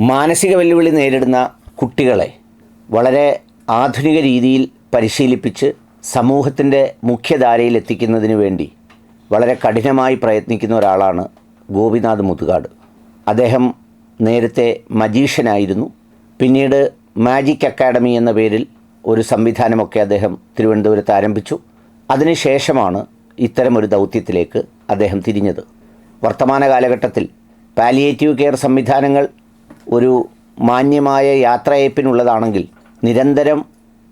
മാനസിക വെല്ലുവിളി നേരിടുന്ന കുട്ടികളെ വളരെ ആധുനിക രീതിയിൽ പരിശീലിപ്പിച്ച് സമൂഹത്തിന്റെ മുഖ്യധാരയിൽ എത്തിക്കുന്നതിന് വേണ്ടി വളരെ കഠിനമായി പ്രയത്നിക്കുന്ന ഒരാളാണ് ഗോപിനാഥ് മുതുകാട്. അദ്ദേഹം നേരത്തെ മജീഷ്യനായിരുന്നു. പിന്നീട് മാജിക് അക്കാഡമി എന്ന പേരിൽ ഒരു സംവിധാനമൊക്കെ അദ്ദേഹം തിരുവനന്തപുരത്ത് ആരംഭിച്ചു. അതിനുശേഷമാണ് ഇത്തരമൊരു ദൗത്യത്തിലേക്ക് അദ്ദേഹം തിരിഞ്ഞത്. വർത്തമാന കാലഘട്ടത്തിൽ പാലിയേറ്റീവ് കെയർ സംവിധാനങ്ങൾ ഒരു മാന്യമായ യാത്രയയപ്പിനുള്ളതാണെങ്കിൽ നിരന്തരം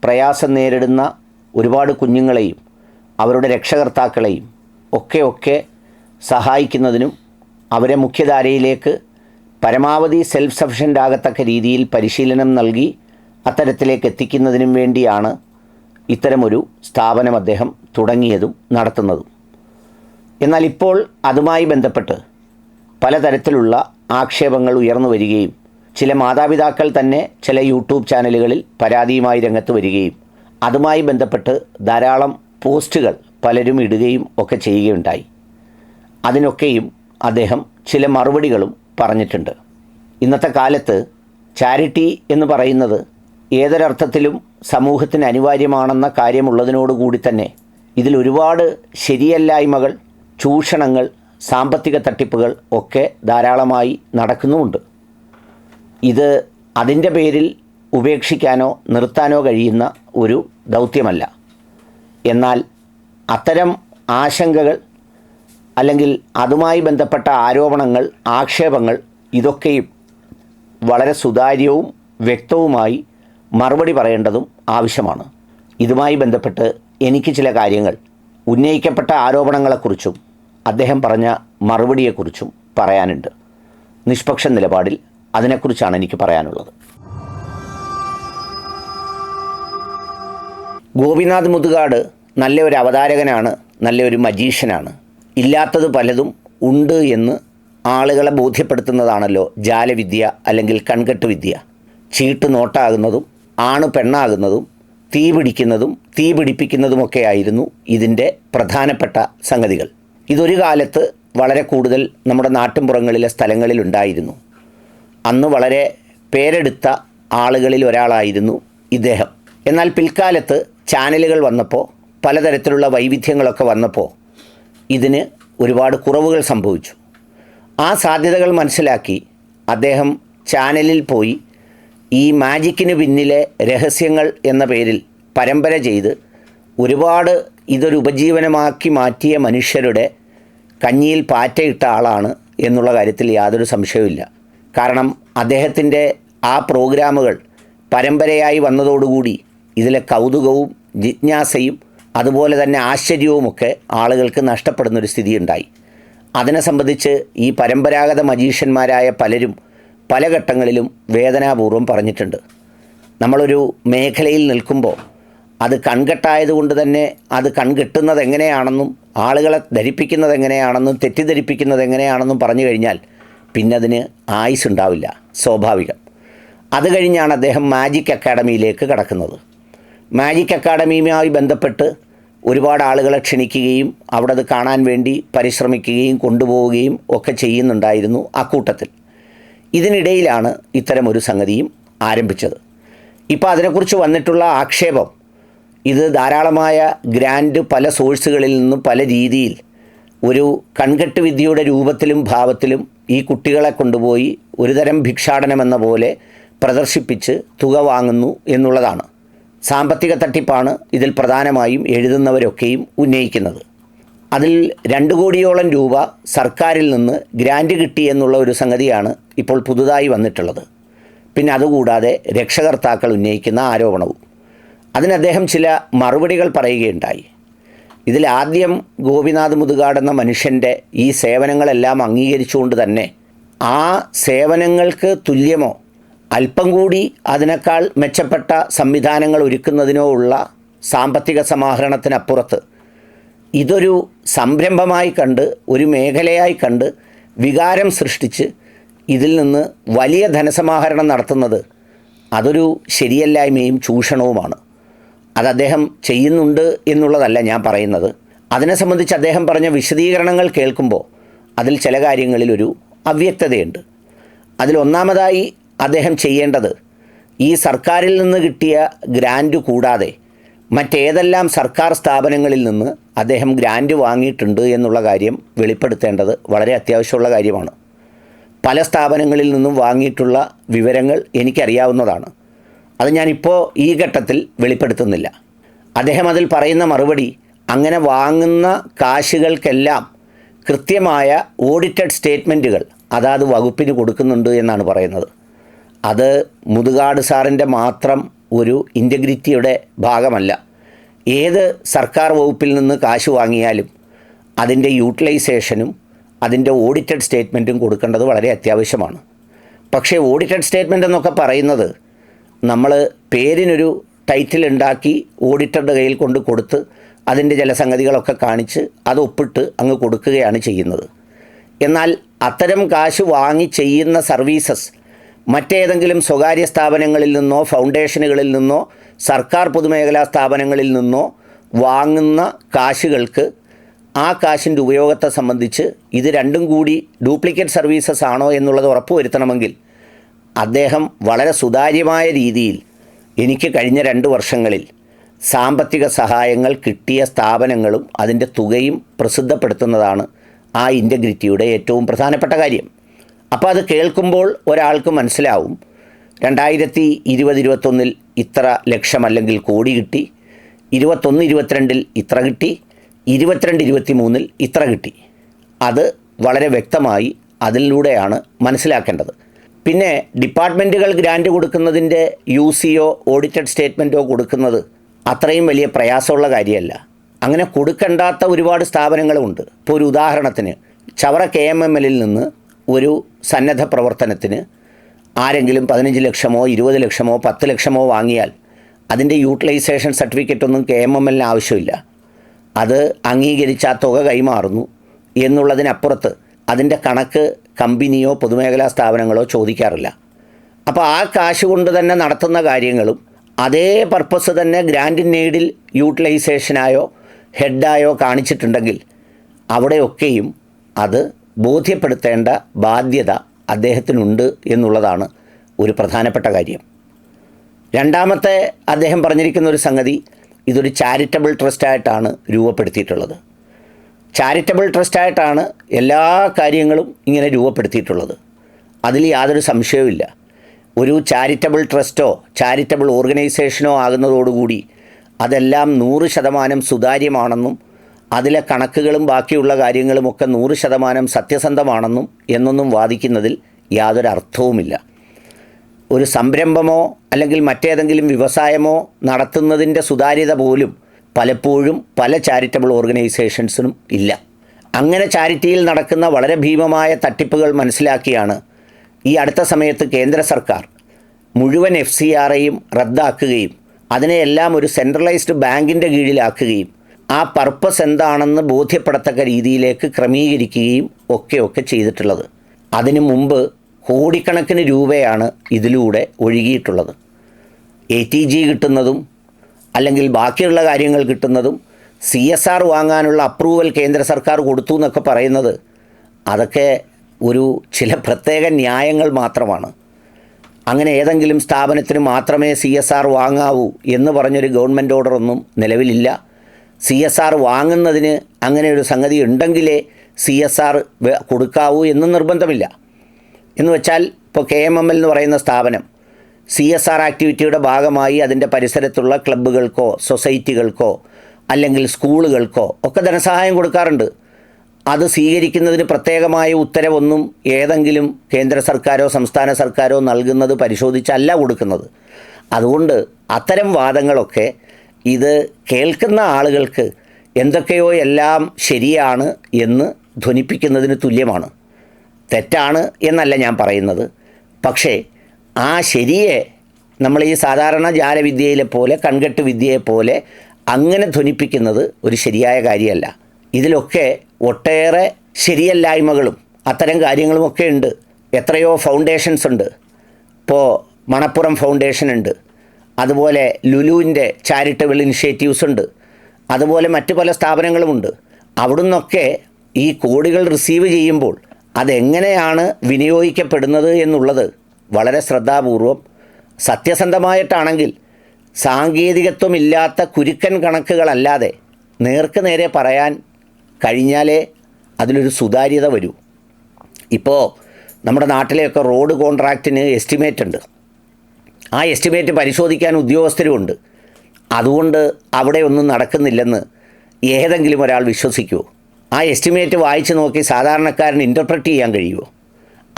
പ്രയാസം നേരിടുന്ന ഒരുപാട് കുഞ്ഞുങ്ങളെയും അവരുടെ രക്ഷകർത്താക്കളെയും ഒക്കെ ഒക്കെ സഹായിക്കുന്നതിനും അവരെ മുഖ്യധാരയിലേക്ക് പരമാവധി സെൽഫ് സഫിഷ്യന്റ് ആകത്തക്ക രീതിയിൽ പരിശീലനം നൽകി അത്തരത്തിലേക്ക് എത്തിക്കുന്നതിനും വേണ്ടിയാണ് ഇത്തരമൊരു സ്ഥാപനം അദ്ദേഹം തുടങ്ങിയതും നടത്തുന്നതും. എന്നാൽ ഇപ്പോൾ അതുമായി ബന്ധപ്പെട്ട് പലതരത്തിലുള്ള ആക്ഷേപങ്ങൾ ഉയർന്നു വരികയും ചില മാതാപിതാക്കൾ തന്നെ ചില യൂട്യൂബ് ചാനലുകളിൽ പരാതിയുമായി രംഗത്ത് വരികയും അതുമായി ബന്ധപ്പെട്ട് ധാരാളം പോസ്റ്റുകൾ പലരും ഇടുകയും ഒക്കെ ചെയ്യുകയുണ്ടായി. അതിനൊക്കെയും അദ്ദേഹം ചില മറുപടികളും പറഞ്ഞിട്ടുണ്ട്. ഇന്നത്തെ കാലത്ത് ചാരിറ്റി എന്ന് പറയുന്നത് ഏതൊരർത്ഥത്തിലും സമൂഹത്തിന് അനിവാര്യമാണെന്ന കാര്യമുള്ളതിനോടുകൂടി തന്നെ ഇതിൽ ഒരുപാട് ശരിയല്ലായ്മകൾ ചൂഷണങ്ങൾ സാമ്പത്തിക തട്ടിപ്പുകൾ ഒക്കെ ധാരാളമായി നടക്കുന്നുമുണ്ട്. ഇത് അതിന്റെ പേരിൽ ഉപേക്ഷിക്കാനോ നിർത്താനോ കഴിയുന്ന ഒരു ദൗത്യമല്ല. എന്നാൽ അത്തരം ആശങ്കകൾ അല്ലെങ്കിൽ അതുമായി ബന്ധപ്പെട്ട ആരോപണങ്ങൾ ആക്ഷേപങ്ങൾ ഇതൊക്കെയും വളരെ സുതാര്യവും വ്യക്തവുമായി മറുപടി പറയേണ്ടതും ആവശ്യമാണ്. ഇതുമായി ബന്ധപ്പെട്ട് എനിക്ക് ചില കാര്യങ്ങൾ ഉന്നയിക്കപ്പെട്ട ആരോപണങ്ങളെക്കുറിച്ചും അദ്ദേഹം പറഞ്ഞ മറുപടിയെക്കുറിച്ചും പറയാനുണ്ട്. നിഷ്പക്ഷ നിലപാടിൽ അതിനെക്കുറിച്ചാണ് എനിക്ക് പറയാനുള്ളത്. ഗോപിനാഥ് മുതുകാട് നല്ല ഒരു അവതാരകനാണ് നല്ലൊരു മജീഷ്യനാണ്. ഇല്ലാത്തത് പലതും ഉണ്ട് എന്ന് ആളുകളെ ബോധ്യപ്പെടുത്തുന്നതാണല്ലോ ജാലവിദ്യ അല്ലെങ്കിൽ കൺകെട്ട് വിദ്യ ചീട്ട് നോട്ടാകുന്നതും ആണ് പെണ്ണാകുന്നതും തീ പിടിക്കുന്നതും തീ പിടിപ്പിക്കുന്നതുമൊക്കെ ആയിരുന്നു ഇതിന്റെ പ്രധാനപ്പെട്ട സംഗതികൾ. ഇതൊരു കാലത്ത് വളരെ കൂടുതൽ നമ്മുടെ നാട്ടിൻപുറങ്ങളിലെ സ്ഥലങ്ങളിലുണ്ടായിരുന്നു അന്ന് വളരെ പേരെടുത്ത ആളുകളിൽ ഒരാളായിരുന്നു ഇദ്ദേഹം. എന്നാൽ പിൽക്കാലത്ത് ചാനലുകൾ വന്നപ്പോൾ പലതരത്തിലുള്ള വൈവിധ്യങ്ങളൊക്കെ വന്നപ്പോൾ ഇതിന് ഒരുപാട് കുറവുകൾ സംഭവിച്ചു. ആ സാധ്യതകൾ മനസ്സിലാക്കി അദ്ദേഹം ചാനലിൽ പോയി ഈ മാജിക്കിന് പിന്നിലെ രഹസ്യങ്ങൾ എന്ന പേരിൽ പരമ്പര ചെയ്ത് ഒരുപാട് ഇതൊരു ഉപജീവനമാക്കി മാറ്റിയ മനുഷ്യരുടെ കഞ്ഞിയിൽ പാറ്റയിട്ട ആളാണ് എന്നുള്ള കാര്യത്തിൽ യാതൊരു സംശയവുമില്ല. കാരണം അദ്ദേഹത്തിന്റെ ആ പ്രോഗ്രാമുകൾ പരമ്പരയായി വന്നതോടുകൂടി ഇതിലെ കൗതുകവും ജിജ്ഞാസയും അതുപോലെ തന്നെ ആശ്ചര്യവുമൊക്കെ ആളുകൾക്ക് നഷ്ടപ്പെടുന്നൊരു സ്ഥിതിയുണ്ടായി. അതിനെ സംബന്ധിച്ച് ഈ പരമ്പരാഗത മജീഷ്യന്മാരായ പലരും പല ഘട്ടങ്ങളിലും വേദനാപൂർവം പറഞ്ഞിട്ടുണ്ട്. നമ്മളൊരു മേഖലയിൽ നിൽക്കുമ്പോൾ അത് കൺകെട്ടായതുകൊണ്ട് തന്നെ അത് കൺകെട്ടുന്നത് എങ്ങനെയാണെന്നും ആളുകളെ ധരിപ്പിക്കുന്നത് എങ്ങനെയാണെന്നും തെറ്റിദ്ധരിപ്പിക്കുന്നത് എങ്ങനെയാണെന്നും പറഞ്ഞു കഴിഞ്ഞാൽ പിന്നെ അതിന് ആയുസ് ഉണ്ടാവില്ല സ്വാഭാവികം. അത് കഴിഞ്ഞാണ് അദ്ദേഹം മാജിക് അക്കാഡമിയിലേക്ക് കടക്കുന്നത്. മാജിക് അക്കാഡമിയുമായി ബന്ധപ്പെട്ട് ഒരുപാട് ആളുകളെ ക്ഷണിക്കുകയും അവിടെ അത് കാണാൻ വേണ്ടി പരിശ്രമിക്കുകയും കൊണ്ടുപോവുകയും ഒക്കെ ചെയ്യുന്നുണ്ടായിരുന്നു ആ കൂട്ടത്തിൽ. ഇതിനിടയിലാണ് ഇത്തരമൊരു സംഗതിയും ആരംഭിച്ചത്. ഇപ്പോൾ അതിനെക്കുറിച്ച് വന്നിട്ടുള്ള ആക്ഷേപം ഇത് ധാരാളമായ ഗ്രാൻഡ് പല സോഴ്സുകളിൽ നിന്നും പല രീതിയിൽ ഒരു കൺകെട്ട് വിദ്യയുടെ രൂപത്തിലും ഭാവത്തിലും ഈ കുട്ടികളെ കൊണ്ടുപോയി ഒരുതരം ഭിക്ഷാടനമെന്ന പോലെ പ്രദർശിപ്പിച്ച് തുക വാങ്ങുന്നു എന്നുള്ളതാണ്. സാമ്പത്തിക തട്ടിപ്പാണ് ഇതിൽ പ്രധാനമായും എഴുതുന്നവരൊക്കെയും ഉന്നയിക്കുന്നത്. അതിൽ രണ്ട് കോടിയോളം രൂപ സർക്കാരിൽ നിന്ന് ഗ്രാൻഡ് കിട്ടി എന്നുള്ള ഒരു സംഗതിയാണ് ഇപ്പോൾ പുതുതായി വന്നിട്ടുള്ളത്. പിന്നെ അതുകൂടാതെ രക്ഷകർത്താക്കൾ ഉന്നയിക്കുന്ന ആരോപണവും. അതിന് അദ്ദേഹം ചില മറുപടികൾ പറയുകയുണ്ടായി. ഇതിലാദ്യം ഗോപിനാഥ് മുതുകാട് എന്ന മനുഷ്യന്റെ ഈ സേവനങ്ങളെല്ലാം അംഗീകരിച്ചുകൊണ്ട് തന്നെ ആ സേവനങ്ങൾക്ക് തുല്യമോ അല്പം കൂടി അതിനേക്കാൾ മെച്ചപ്പെട്ട സംവിധാനങ്ങൾ ഒരുക്കുന്നതിനോ ഉള്ള സാമ്പത്തിക സമാഹരണത്തിനപ്പുറത്ത് ഇതൊരു സംരംഭമായി കണ്ട് ഒരു മേഖലയായി കണ്ട് വികാരം സൃഷ്ടിച്ച് ഇതിൽ നിന്ന് വലിയ ധനസമാഹരണം നടത്തുന്നത് അതൊരു ശരിയല്ലായ്മയും ചൂഷണവുമാണ്. അത് അദ്ദേഹം ചെയ്യുന്നുണ്ട് എന്നുള്ളതല്ല ഞാൻ പറയുന്നത്. അതിനെ സംബന്ധിച്ച് അദ്ദേഹം പറഞ്ഞ വിശദീകരണങ്ങൾ കേൾക്കുമ്പോൾ അതിൽ ചില കാര്യങ്ങളിലൊരു അവ്യക്തതയുണ്ട്. അതിലൊന്നാമതായി അദ്ദേഹം ചെയ്യേണ്ടത് ഈ സർക്കാരിൽ നിന്ന് കിട്ടിയ ഗ്രാൻഡ് കൂടാതെ മറ്റേതെല്ലാം സർക്കാർ സ്ഥാപനങ്ങളിൽ നിന്ന് അദ്ദേഹം ഗ്രാൻഡ് വാങ്ങിയിട്ടുണ്ട് എന്നുള്ള കാര്യം വെളിപ്പെടുത്തേണ്ടത് വളരെ അത്യാവശ്യമുള്ള കാര്യമാണ്. പല സ്ഥാപനങ്ങളിൽ നിന്നും വാങ്ങിയിട്ടുള്ള വിവരങ്ങൾ എനിക്കറിയാവുന്നതാണ്. അത് ഞാനിപ്പോൾ ഈ ഘട്ടത്തിൽ വെളിപ്പെടുത്തുന്നില്ല. അദ്ദേഹം അതിൽ പറയുന്ന മറുപടി അങ്ങനെ വാങ്ങുന്ന കാശുകൾക്കെല്ലാം കൃത്യമായ ഓഡിറ്റഡ് സ്റ്റേറ്റ്മെന്റുകൾ അതാത് വകുപ്പിന് കൊടുക്കുന്നുണ്ട് എന്നാണ് പറയുന്നത്. അത് മുതുകാട് സാറിന്റെ മാത്രം ഒരു ഇന്റഗ്രിറ്റിയുടെ ഭാഗമല്ല. ഏത് സർക്കാർ വകുപ്പിൽ നിന്ന് കാശ് വാങ്ങിയാലും അതിന്റെ യൂട്ടിലൈസേഷനും അതിന്റെ ഓഡിറ്റഡ് സ്റ്റേറ്റ്മെന്റും കൊടുക്കേണ്ടത് വളരെ അത്യാവശ്യമാണ്. പക്ഷേ ഓഡിറ്റഡ് സ്റ്റേറ്റ്മെന്റ് എന്നൊക്കെ പറയുന്നത് നമ്മൾ പേരിനൊരു ടൈറ്റിൽ ഉണ്ടാക്കി ഓഡിറ്ററുടെ കയ്യിൽ കൊണ്ട് കൊടുത്ത് അതിന്റെ ചില സംഗതികളൊക്കെ കാണിച്ച് അത് ഒപ്പിട്ട് അങ്ങ് കൊടുക്കുകയാണ് ചെയ്യുന്നത്. എന്നാൽ അത്തരം കാശ് വാങ്ങി ചെയ്യുന്ന സർവീസസ് മറ്റേതെങ്കിലും സ്വകാര്യ സ്ഥാപനങ്ങളിൽ നിന്നോ ഫൗണ്ടേഷനുകളിൽ നിന്നോ സർക്കാർ പൊതുമേഖലാ സ്ഥാപനങ്ങളിൽ നിന്നോ വാങ്ങുന്ന കാശുകൾക്ക് ആ കാശിന്റെ ഉപയോഗത്തെ സംബന്ധിച്ച് ഇത് രണ്ടും കൂടി ഡ്യൂപ്ലിക്കേറ്റ് സർവീസസ് ആണോ എന്നുള്ളത് ഉറപ്പുവരുത്തണമെങ്കിൽ അദ്ദേഹം വളരെ സുതാര്യമായ രീതിയിൽ എനിക്ക് കഴിഞ്ഞ രണ്ട് വർഷങ്ങളിൽ സാമ്പത്തിക സഹായങ്ങൾ കിട്ടിയ സ്ഥാപനങ്ങളും അതിന്റെ തുകയും പ്രസിദ്ധപ്പെടുത്തുന്നതാണ് ആ ഇന്റഗ്രിറ്റിയുടെ ഏറ്റവും പ്രധാനപ്പെട്ട കാര്യം. അപ്പോൾ അത് കേൾക്കുമ്പോൾ ഒരാൾക്ക് മനസ്സിലാവും. രണ്ടായിരത്തി ഇരുപത് ഇരുപത്തൊന്നിൽ ഇത്ര ലക്ഷം അല്ലെങ്കിൽ കോടി കിട്ടി. ഇരുപത്തൊന്ന് ഇരുപത്തിരണ്ടിൽ ഇത്ര കിട്ടി. ഇരുപത്തിരണ്ട് ഇരുപത്തി മൂന്നിൽ ഇത്ര കിട്ടി. അത് വളരെ വ്യക്തമായി അതിലൂടെയാണ് മനസ്സിലാക്കേണ്ടത്. പിന്നെ ഡിപ്പാർട്ട്മെന്റുകൾ ഗ്രാന്റ് കൊടുക്കുന്നതിന്റെ യു സിയോ ഓഡിറ്റഡ് സ്റ്റേറ്റ്മെന്റോ കൊടുക്കുന്നത് അത്രയും വലിയ പ്രയാസമുള്ള കാര്യമല്ല. അങ്ങനെ കൊടുക്കണ്ടാത്ത ഒരുപാട് സ്ഥാപനങ്ങളുമുണ്ട്. ഇപ്പോൾ ഒരു ഉദാഹരണത്തിന് ചവറ കെ എം എം എല്ലിൽ നിന്ന് ഒരു സന്നദ്ധ പ്രവർത്തനത്തിന് ആരെങ്കിലും പതിനഞ്ച് ലക്ഷമോ ഇരുപത് ലക്ഷമോ പത്ത് ലക്ഷമോ വാങ്ങിയാൽ അതിന്റെ യൂട്ടിലൈസേഷൻ സർട്ടിഫിക്കറ്റ് ഒന്നും കെ എം എം എല്ലിന് ആവശ്യമില്ല. അത് അംഗീകരിച്ച ആ തുക കൈമാറുന്നു. എന്നുള്ളതിനപ്പുറത്ത് അതിന്റെ കണക്ക് കമ്പനിയോ പൊതുമേഖലാ സ്ഥാപനങ്ങളോ ചോദിക്കാറില്ല. അപ്പോൾ ആ കാശ് കൊണ്ട് തന്നെ നടത്തുന്ന കാര്യങ്ങളും അതേ പർപ്പസ് തന്നെ ഗ്രാൻഡ് നീഡിൽ യൂട്ടിലൈസേഷനായോ ഹെഡായോ കാണിച്ചിട്ടുണ്ടെങ്കിൽ അവിടെയൊക്കെയും അത് ബോധ്യപ്പെടുത്തേണ്ട ബാധ്യത അദ്ദേഹത്തിനുണ്ട് എന്നുള്ളതാണ് ഒരു പ്രധാനപ്പെട്ട കാര്യം. രണ്ടാമത്തെ അദ്ദേഹം പറഞ്ഞിരിക്കുന്ന ഒരു സംഗതി ഇതൊരു ചാരിറ്റബിൾ ട്രസ്റ്റായിട്ടാണ് രൂപപ്പെടുത്തിയിട്ടുള്ളത്. ചാരിറ്റബിൾ ട്രസ്റ്റായിട്ടാണ് എല്ലാ കാര്യങ്ങളും ഇങ്ങനെ രൂപപ്പെടുത്തിയിട്ടുള്ളത്. അതിൽ യാതൊരു സംശയവുമില്ല ഒരു ചാരിറ്റബിൾ ട്രസ്റ്റോ ചാരിറ്റബിൾ ഓർഗനൈസേഷനോ ആകുന്നതോടുകൂടി അതെല്ലാം നൂറ് ശതമാനം സുതാര്യമാണെന്നും അതിലെ കണക്കുകളും ബാക്കിയുള്ള കാര്യങ്ങളുമൊക്കെ നൂറ് ശതമാനം സത്യസന്ധമാണെന്നും എന്നൊന്നും വാദിക്കുന്നതിൽ യാതൊരു അർത്ഥവുമില്ല. ഒരു സംരംഭമോ അല്ലെങ്കിൽ മറ്റേതെങ്കിലും വ്യവസായമോ നടത്തുന്നതിന്റെ സുതാര്യത പോലും പലപ്പോഴും പല ചാരിറ്റബിൾ ഓർഗനൈസേഷൻസിനും ഇല്ല. അങ്ങനെ ചാരിറ്റിയിൽ നടക്കുന്ന വളരെ ഭീമമായ തട്ടിപ്പുകൾ മനസ്സിലാക്കിയാണ് ഈ അടുത്ത സമയത്ത് കേന്ദ്ര സർക്കാർ മുഴുവൻ എഫ് സി ആറേയും റദ്ദാക്കുകയും അതിനെയെല്ലാം ഒരു സെൻട്രലൈസ്ഡ് ബാങ്കിന്റെ കീഴിലാക്കുകയും ആ പർപ്പസ് എന്താണെന്ന് ബോധ്യപ്പെടത്തക്ക രീതിയിലേക്ക് ക്രമീകരിക്കുകയും ഒക്കെ ഒക്കെ ചെയ്തിട്ടുള്ളത്. അതിനു മുമ്പ് കോടിക്കണക്കിന് രൂപയാണ് ഇതിലൂടെ ഒഴുകിയിട്ടുള്ളത്. എ ടി ജി കിട്ടുന്നതും അല്ലെങ്കിൽ ബാക്കിയുള്ള കാര്യങ്ങൾ കിട്ടുന്നതും സി എസ് ആർ വാങ്ങാനുള്ള അപ്രൂവൽ കേന്ദ്ര സർക്കാർ കൊടുത്തു എന്നൊക്കെ പറയുന്നത് അതൊക്കെ ഒരു ചില പ്രത്യേക ന്യായങ്ങൾ മാത്രമാണ്. അങ്ങനെ ഏതെങ്കിലും സ്ഥാപനത്തിന് മാത്രമേ സി എസ് ആർ വാങ്ങാവൂ എന്ന് പറഞ്ഞൊരു ഗവൺമെന്റ് ഓർഡറൊന്നും നിലവിലില്ല. സി എസ് ആർ വാങ്ങുന്നതിന് അങ്ങനെ ഒരു സംഗതി ഉണ്ടെങ്കിലേ സി എസ് ആർ കൊടുക്കാവൂ എന്ന് നിർബന്ധമില്ല. എന്ന് വെച്ചാൽ ഇപ്പോൾ കെ എം എം എൽ എന്ന് പറയുന്ന സ്ഥാപനം സി എസ് ആർ ആക്ടിവിറ്റിയുടെ ഭാഗമായി അതിന്റെ പരിസരത്തുള്ള ക്ലബ്ബുകൾക്കോ സൊസൈറ്റികൾക്കോ അല്ലെങ്കിൽ സ്കൂളുകൾക്കോ ഒക്കെ ധനസഹായം കൊടുക്കാറുണ്ട്. അത് സ്വീകരിക്കുന്നതിന് പ്രത്യേകമായ ഉത്തരവൊന്നും ഏതെങ്കിലും കേന്ദ്ര സർക്കാരോ സംസ്ഥാന സർക്കാരോ നൽകുന്നത് പരിശോധിച്ചല്ല കൊടുക്കുന്നത്. അതുകൊണ്ട് അത്തരം വാദങ്ങളൊക്കെ ഇത് കേൾക്കുന്ന ആളുകൾക്ക് എന്തൊക്കെയോ എല്ലാം ശരിയാണ് എന്ന് ധ്വനിപ്പിക്കുന്നതിന് തുല്യമാണ്. തെറ്റാണ് എന്നല്ല ഞാൻ പറയുന്നത്. പക്ഷേ ആ ശരിയെ നമ്മൾ ഈ സാധാരണ ജാലവിദ്യയിലെ പോലെ കൺകെട്ട് വിദ്യയെപ്പോലെ അങ്ങനെ ധ്വനിപ്പിക്കുന്നത് ഒരു ശരിയായ കാര്യമല്ല. ഇതിലൊക്കെ ഒട്ടേറെ ശരിയല്ലായ്മകളും അത്തരം കാര്യങ്ങളുമൊക്കെ ഉണ്ട്. എത്രയോ ഫൗണ്ടേഷൻസ് ഉണ്ട്. ഇപ്പോൾ മണപ്പുറം ഫൗണ്ടേഷൻ ഉണ്ട്. അതുപോലെ ലുലുവിന്റെ ചാരിറ്റബിൾ ഇനിഷ്യേറ്റീവ്സ് ഉണ്ട്. അതുപോലെ മറ്റു പല സ്ഥാപനങ്ങളുമുണ്ട് അവിടുന്നൊക്കെ ഈ കോടികൾ റിസീവ് ചെയ്യുമ്പോൾ അതെങ്ങനെയാണ് വിനിയോഗിക്കപ്പെടുന്നത് എന്നുള്ളത് വളരെ ശ്രദ്ധാപൂർവം സത്യസന്ധമായിട്ടാണെങ്കിൽ സാങ്കേതികത്വമില്ലാത്ത കുരുക്കൻ കണക്കുകളല്ലാതെ നേർക്ക് നേരെ പറയാൻ കഴിഞ്ഞാലേ അതിലൊരു സുതാര്യത വരൂ. ഇപ്പോൾ നമ്മുടെ നാട്ടിലെയൊക്കെ റോഡ് കോൺട്രാക്റ്റിന് എസ്റ്റിമേറ്റ് ഉണ്ട് ആ എസ്റ്റിമേറ്റ് പരിശോധിക്കാൻ ഉദ്യോഗസ്ഥരുമുണ്ട്. അതുകൊണ്ട് അവിടെ ഒന്നും നടക്കുന്നില്ലെന്ന് ഏതെങ്കിലും ഒരാൾ വിശ്വസിക്കുമോ ആ എസ്റ്റിമേറ്റ് വായിച്ചു നോക്കി സാധാരണക്കാരന് ഇന്റർപ്രറ്റ് ചെയ്യാൻ കഴിയുമോ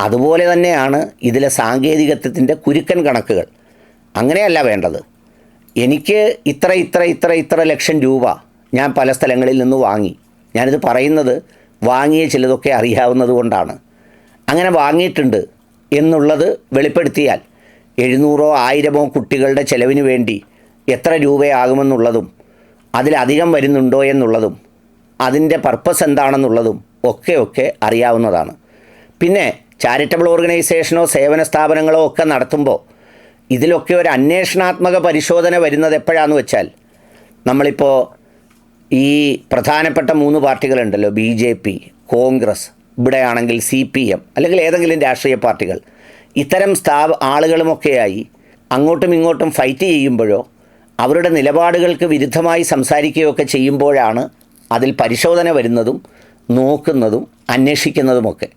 അതുപോലെ തന്നെയാണ് ഇതിലെ സാങ്കേതികത്വത്തിന്റെ കുരുക്കൻ കണക്കുകൾ. അങ്ങനെയല്ല വേണ്ടത്. എനിക്ക് ഇത്ര ഇത്ര ഇത്ര ഇത്ര ലക്ഷം രൂപ ഞാൻ പല സ്ഥലങ്ങളിൽ നിന്ന് വാങ്ങി. ഞാനിത് പറയുന്നത് വാങ്ങിയ ചിലതൊക്കെ അറിയാവുന്നത് കൊണ്ടാണ്. അങ്ങനെ വാങ്ങിയിട്ടുണ്ട് എന്നുള്ളത് വെളിപ്പെടുത്തിയാൽ എഴുന്നൂറോ ആയിരമോ കുട്ടികളുടെ ചെലവിന് വേണ്ടി എത്ര രൂപയാകുമെന്നുള്ളതും അതിലധികം വരുന്നുണ്ടോ എന്നുള്ളതും അതിന്റെ പർപ്പസ് എന്താണെന്നുള്ളതും ഒക്കെ ഒക്കെ അറിയാവുന്നതാണ്. പിന്നെ ചാരിറ്റബിൾ ഓർഗനൈസേഷനോ സേവന സ്ഥാപനങ്ങളോ ഒക്കെ നടത്തുമ്പോൾ ഇതിലൊക്കെ ഒരു അന്വേഷണാത്മക പരിശോധന വരുന്നത് എപ്പോഴാന്ന് വെച്ചാൽ നമ്മളിപ്പോൾ ഈ പ്രധാനപ്പെട്ട മൂന്ന് പാർട്ടികളുണ്ടല്ലോ ബി ജെ പി കോൺഗ്രസ് ഇവിടെയാണെങ്കിൽ സി പി എം അല്ലെങ്കിൽ ഏതെങ്കിലും രാഷ്ട്രീയ പാർട്ടികൾ. ഇത്തരം സ്ഥാപ ആളുകളുമൊക്കെയായി അങ്ങോട്ടും ഇങ്ങോട്ടും ഫൈറ്റ് ചെയ്യുമ്പോഴോ അവരുടെ നിലപാടുകൾക്ക് വിരുദ്ധമായി സംസാരിക്കുകയൊക്കെ ചെയ്യുമ്പോഴാണ് അതിൽ പരിശോധന വരുന്നതും നോക്കുന്നതും അന്വേഷിക്കുന്നതുമൊക്കെ.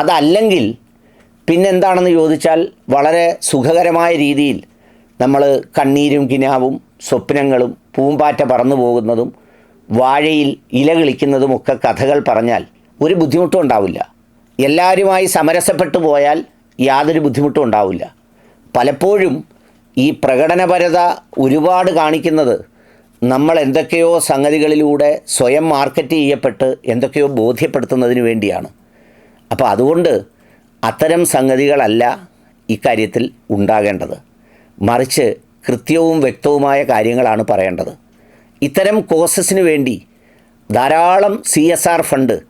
അതല്ലെങ്കിൽ പിന്നെന്താണെന്ന് ചോദിച്ചാൽ വളരെ സുഖകരമായ രീതിയിൽ നമ്മൾ കണ്ണീരും കിനാവും സ്വപ്നങ്ങളും പൂമ്പാറ്റ പറന്നു പോകുന്നതും വാഴയിൽ ഇല കിളിക്കുന്നതുമൊക്കെ കഥകൾ പറഞ്ഞാൽ ഒരു ബുദ്ധിമുട്ടും ഉണ്ടാവില്ല. എല്ലാവരുമായി സമരസപ്പെട്ടു പോയാൽ യാതൊരു ബുദ്ധിമുട്ടും ഉണ്ടാവില്ല. പലപ്പോഴും ഈ പ്രകടനപരത ഒരുപാട് കാണിക്കുന്നത് നമ്മൾ എന്തൊക്കെയോ സംഗതികളിലൂടെ സ്വയം മാർക്കറ്റ് ചെയ്യപ്പെട്ട് എന്തൊക്കെയോ ബോധ്യപ്പെടുത്തുന്നതിന് വേണ്ടിയാണ്. അപ്പോൾ അതുകൊണ്ട് അത്തരം സംഗതികളല്ല ഇക്കാര്യത്തിൽ ഉണ്ടാകേണ്ടത്. മറിച്ച് കൃത്യവും വ്യക്തവുമായ കാര്യങ്ങളാണ് പറയേണ്ടത്. ഇത്തരം കോഴ്സസിന് വേണ്ടി ധാരാളം സി എസ് ആർ ഫണ്ട്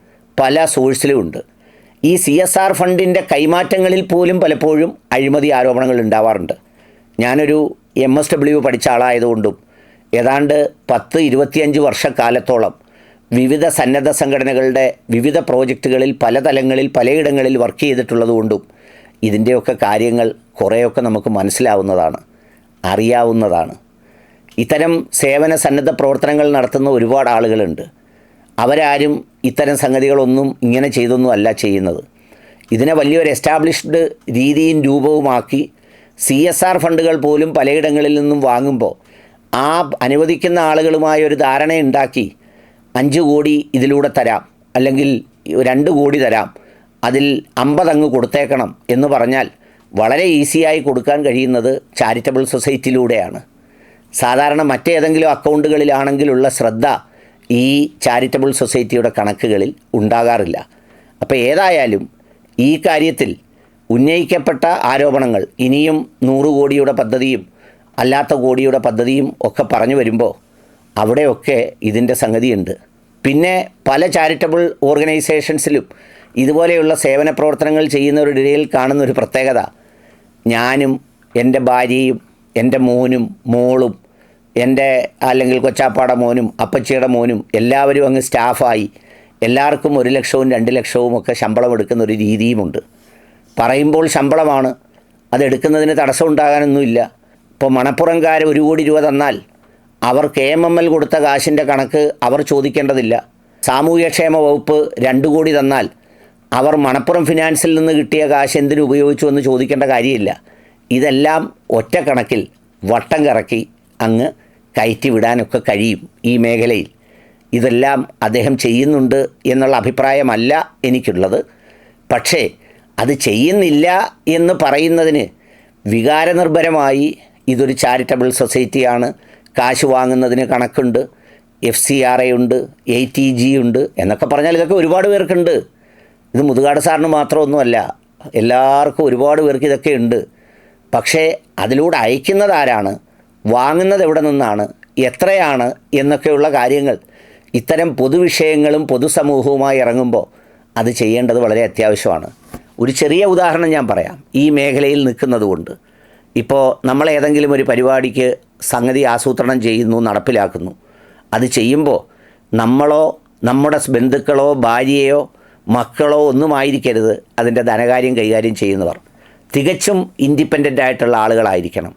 പല സോഴ്സിലും ഉണ്ട് ഈ സി എസ് ആർ ഫണ്ടിന്റെ കൈമാറ്റങ്ങളിൽ പോലും പലപ്പോഴും അഴിമതി ആരോപണങ്ങൾ ഉണ്ടാവാറുണ്ട്. ഞാനൊരു എം എസ് ഡബ്ല്യു പഠിച്ച ആളായതുകൊണ്ടും ഏതാണ്ട് പത്ത് ഇരുപത്തിയഞ്ച് വർഷക്കാലത്തോളം വിവിധ സന്നദ്ധ സംഘടനകളുടെ വിവിധ പ്രോജക്റ്റുകളിൽ പല തലങ്ങളിൽ പലയിടങ്ങളിൽ വർക്ക് ചെയ്തിട്ടുള്ളതുകൊണ്ടും ഇതിന്റെയൊക്കെ കാര്യങ്ങൾ കുറേയൊക്കെ നമുക്ക് മനസ്സിലാവുന്നതാണ് അറിയാവുന്നതാണ്. ഇത്തരം സേവന സന്നദ്ധ പ്രവർത്തനങ്ങൾ നടത്തുന്ന ഒരുപാട് ആളുകളുണ്ട്. അവരാരും ഇത്തരം സംഗതികളൊന്നും ഇങ്ങനെ ചെയ്തൊന്നും അല്ല ചെയ്യുന്നത്. ഇതിനെ വലിയൊരു എസ്റ്റാബ്ലിഷ്ഡ് രീതിയും രൂപവുമാക്കി സി എസ് ആർ ഫണ്ടുകൾ പോലും പലയിടങ്ങളിൽ നിന്നും വാങ്ങുമ്പോൾ ആ അനുവദിക്കുന്ന ആളുകളുമായി ഒരു ധാരണയുണ്ടാക്കി അഞ്ച് കോടി ഇതിലൂടെ തരാം. അല്ലെങ്കിൽ രണ്ട് കോടി തരാം. അതിൽ അമ്പതങ്ങ് കൊടുത്തേക്കണം എന്ന് പറഞ്ഞാൽ വളരെ ഈസിയായി കൊടുക്കാൻ കഴിയുന്നത് ചാരിറ്റബിൾ സൊസൈറ്റിയിലൂടെയാണ്. സാധാരണ മറ്റേതെങ്കിലും അക്കൗണ്ടുകളിലാണെങ്കിലുള്ള ശ്രദ്ധ ഈ ചാരിറ്റബിൾ സൊസൈറ്റിയുടെ കണക്കുകളിൽ ഉണ്ടാകാറില്ല. അപ്പോൾ ഏതായാലും ഈ കാര്യത്തിൽ ഉന്നയിക്കപ്പെട്ട ആരോപണങ്ങൾ ഇനിയും നൂറ് കോടിയുടെ പദ്ധതിയും അല്ലാത്ത കോടിയുടെ പദ്ധതിയും ഒക്കെ പറഞ്ഞു വരുമ്പോൾ അവിടെയൊക്കെ ഇതിന്റെ സംഗതിയുണ്ട്. പിന്നെ പല ചാരിറ്റബിൾ ഓർഗനൈസേഷൻസിലും ഇതുപോലെയുള്ള സേവന പ്രവർത്തനങ്ങൾ ചെയ്യുന്നവരുടെ ഇടയിൽ കാണുന്ന ഒരു പ്രത്യേകത. ഞാനും എന്റെ ഭാര്യയും എന്റെ മോനും മോളും എന്റെ അല്ലെങ്കിൽ കൊച്ചാപ്പാടെ മോനും അപ്പച്ചിയുടെ മോനും എല്ലാവരും അങ്ങ് സ്റ്റാഫായി. എല്ലാവർക്കും ഒരു ലക്ഷവും രണ്ട് ലക്ഷവും ഒക്കെ ശമ്പളം എടുക്കുന്ന ഒരു രീതിയുമുണ്ട്. പറയുമ്പോൾ ശമ്പളമാണ്. അതെടുക്കുന്നതിന് തടസ്സം ഉണ്ടാകാനൊന്നുമില്ല. ഇപ്പോൾ മണപ്പുറംകാർ ഒരു കോടി രൂപ തന്നാൽ അവർ കെ എം എം എൽ കൊടുത്ത കാശിന്റെ കണക്ക് അവർ ചോദിക്കേണ്ടതില്ല. സാമൂഹ്യക്ഷേമ വകുപ്പ് രണ്ട് കോടി തന്നാൽ അവർ മണപ്പുറം ഫിനാൻസിൽ നിന്ന് കിട്ടിയ കാശ് എന്തിനു ഉപയോഗിച്ചു എന്ന് ചോദിക്കേണ്ട കാര്യമില്ല. ഇതെല്ലാം ഒറ്റ കണക്കിൽ വട്ടം കറക്കി അങ്ങ് കയറ്റി വിടാനൊക്കെ കഴിയും ഈ മേഖലയിൽ. ഇതെല്ലാം അദ്ദേഹം ചെയ്യുന്നുണ്ട് എന്നുള്ള അഭിപ്രായമല്ല എനിക്കുള്ളത്. പക്ഷേ അത് ചെയ്യുന്നില്ല എന്ന് പറയുന്നതിന് വികാരനിർഭരമായി ഇതൊരു ചാരിറ്റബിൾ സൊസൈറ്റിയാണ് കാശ് വാങ്ങുന്നതിന് കണക്കുണ്ട്. എഫ് സി ആർ എ ഉണ്ട് എ ടി ജി ഉണ്ട് എന്നൊക്കെ പറഞ്ഞാൽ ഇതൊക്കെ ഒരുപാട് പേർക്കുണ്ട്. ഇത് മുതുകാട് സാറിന് മാത്രമൊന്നുമല്ല എല്ലാവർക്കും ഒരുപാട് പേർക്ക് ഇതൊക്കെ ഉണ്ട്. പക്ഷേ അതിലൂടെ അയക്കുന്നത് ആരാണ് വാങ്ങുന്നത് എവിടെ നിന്നാണ് എത്രയാണ് എന്നൊക്കെയുള്ള കാര്യങ്ങൾ. ഇത്തരം പൊതുവിഷയങ്ങളും പൊതുസമൂഹവുമായി ഇറങ്ങുമ്പോൾ അത് ചെയ്യേണ്ടത് വളരെ അത്യാവശ്യമാണ്. ഒരു ചെറിയ ഉദാഹരണം ഞാൻ പറയാം. ഈ മേഖലയിൽ നിൽക്കുന്നതുകൊണ്ട്. ഇപ്പോൾ നമ്മൾ ഏതെങ്കിലും ഒരു പരിപാടിക്ക് സംഗതി ആസൂത്രണം ചെയ്യുന്നു നടപ്പിലാക്കുന്നു. അത് ചെയ്യുമ്പോൾ നമ്മളോ നമ്മുടെ ബന്ധുക്കളോ ഭാര്യയോ മക്കളോ ഒന്നുമായിരിക്കരുത്. അതിന്റെ ധനകാര്യം കൈകാര്യം ചെയ്യുന്നവർ. തികച്ചും ഇൻഡിപെൻഡന്റ് ആയിട്ടുള്ള ആളുകളായിരിക്കണം.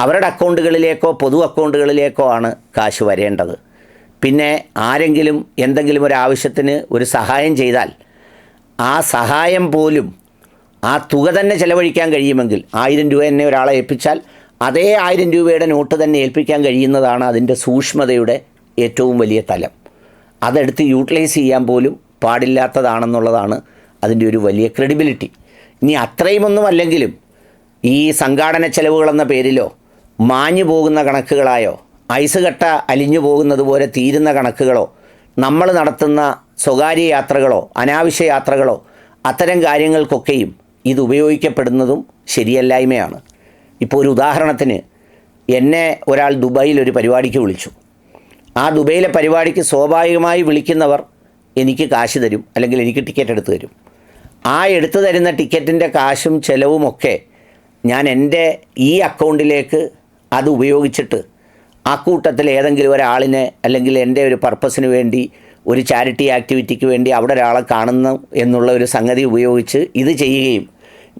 അവരുടെ അക്കൗണ്ടുകളിലേക്കോ പൊതു അക്കൗണ്ടുകളിലേക്കോ ആണ് കാശ് വരേണ്ടത്. പിന്നെ ആരെങ്കിലും എന്തെങ്കിലും ഒരു ആവശ്യത്തിന് ഒരു സഹായം ചെയ്താൽ ആ സഹായം പോലും ആ തുക തന്നെ ചിലവഴിക്കാൻ കഴിയുമെങ്കിൽ ആയിരം രൂപ എന്നെ ഒരാളെ ഏൽപ്പിച്ചാൽ അതേ ആയിരം രൂപയുടെ നോട്ട് തന്നെ ഏൽപ്പിക്കാൻ കഴിയുന്നതാണ് അതിന്റെ സൂക്ഷ്മതയുടെ ഏറ്റവും വലിയ തലം. അതെടുത്ത് യൂട്ടിലൈസ് ചെയ്യാൻ പോലും പാടില്ലാത്തതാണെന്നുള്ളതാണ് അതിന്റെ ഒരു വലിയ ക്രെഡിബിലിറ്റി. ഇനി അത്രയുമൊന്നും അല്ലെങ്കിലും ഈ സംഘാടന ചെലവുകളെന്ന പേരിലോ മാഞ്ഞു പോകുന്ന കണക്കുകളായോ ഐസ് കട്ട അലിഞ്ഞു പോകുന്നത് പോലെ തീരുന്ന കണക്കുകളോ നമ്മൾ നടത്തുന്ന സ്വകാര്യ യാത്രകളോ അനാവശ്യ യാത്രകളോ അത്തരം കാര്യങ്ങൾക്കൊക്കെയും ഇത് ഉപയോഗിക്കപ്പെടുന്നതും ശരിയല്ലായ്മയാണ്. ഇപ്പോൾ ഒരു ഉദാഹരണത്തിന് എന്നെ ഒരാൾ ദുബായിൽ ഒരു പരിപാടിക്ക് വിളിച്ചു. ആ ദുബൈയിലെ പരിപാടിക്ക് സ്വാഭാവികമായി വിളിക്കുന്നവർ എനിക്ക് കാശ് തരും അല്ലെങ്കിൽ എനിക്ക് ടിക്കറ്റ് എടുത്തു തരും. ആ എടുത്തു തരുന്ന ടിക്കറ്റിന്റെ കാശും ചിലവുമൊക്കെ ഞാൻ എന്റെ ഈ അക്കൗണ്ടിലേക്ക് അത് ഉപയോഗിച്ചിട്ട് ആ കൂട്ടത്തിൽ ഏതെങ്കിലും ഒരാളിനെ അല്ലെങ്കിൽ എന്റെ ഒരു പർപ്പസിന് വേണ്ടി ഒരു ചാരിറ്റി ആക്ടിവിറ്റിക്ക് വേണ്ടി അവിടെ ഒരാളെ കാണുന്നു എന്നുള്ള ഒരു സംഗതി ഉപയോഗിച്ച് ഇത് ചെയ്യുകയും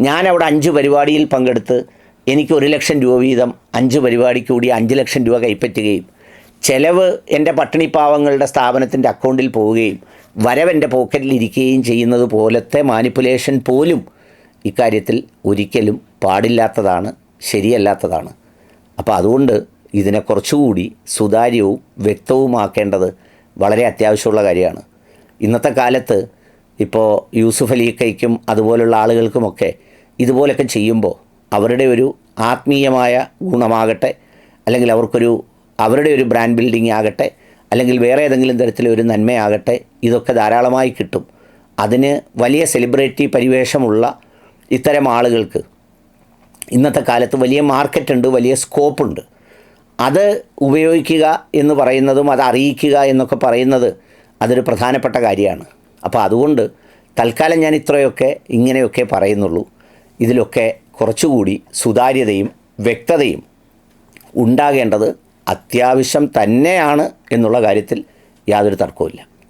ഞാൻ അവിടെ അഞ്ച് പരിപാടിയിൽ പങ്കെടുത്ത് എനിക്ക് ഒരു ലക്ഷം രൂപ വീതം അഞ്ച് പരിപാടിക്ക് കൂടി അഞ്ച് ലക്ഷം രൂപ കൈപ്പറ്റുകയും ചെലവ് എന്റെ പട്ടിണി പാവങ്ങളുടെ സ്ഥാപനത്തിന്റെ അക്കൗണ്ടിൽ പോവുകയും വരവ് എന്റെ പോക്കറ്റിൽ ഇരിക്കുകയും ചെയ്യുന്നത് പോലത്തെ മാനിപ്പുലേഷൻ പോലും ഇക്കാര്യത്തിൽ ഒരിക്കലും പാടില്ലാത്തതാണ് ശരിയല്ലാത്തതാണ്. അപ്പോൾ അതുകൊണ്ട് ഇതിനെ കുറച്ചുകൂടി സുതാര്യവും വ്യക്തവുമാക്കേണ്ടത് വളരെ അത്യാവശ്യമുള്ള കാര്യമാണ്. ഇന്നത്തെ കാലത്ത് ഇപ്പോൾ യൂസുഫ് അലീക്കയ്ക്കും അതുപോലുള്ള ആളുകൾക്കുമൊക്കെ ഇതുപോലൊക്കെ ചെയ്യുമ്പോൾ അവരുടെ ഒരു ആത്മീയമായ ഗുണമാകട്ടെ അല്ലെങ്കിൽ അവർക്കൊരു അവരുടെ ഒരു ബ്രാൻഡ് ബിൽഡിംഗ് ആകട്ടെ അല്ലെങ്കിൽ വേറെ ഏതെങ്കിലും തരത്തിലൊരു നന്മയാകട്ടെ ഇതൊക്കെ ധാരാളമായി കിട്ടും. അതിന് വലിയ സെലിബ്രിറ്റി പരിവേഷമുള്ള ഇത്തരം ആളുകൾക്ക് ഇന്നത്തെ കാലത്ത് വലിയ മാർക്കറ്റുണ്ട് വലിയ സ്കോപ്പുണ്ട് അത് ഉപയോഗിക്കുക എന്ന് പറയുന്നതും അത് അറിയിക്കുക എന്നൊക്കെ പറയുന്നത് അതൊരു പ്രധാനപ്പെട്ട കാര്യമാണ്. അപ്പോൾ അതുകൊണ്ട് തൽക്കാലം ഞാൻ ഇത്രയൊക്കെ ഇങ്ങനെയൊക്കെ പറയുന്നുള്ളൂ. ഇതിലൊക്കെ കുറച്ചുകൂടി സുതാര്യതയും വ്യക്തതയും ഉണ്ടാകേണ്ടത് അത്യാവശ്യം തന്നെയാണ് എന്നുള്ള കാര്യത്തിൽ യാതൊരു തർക്കവുമില്ല.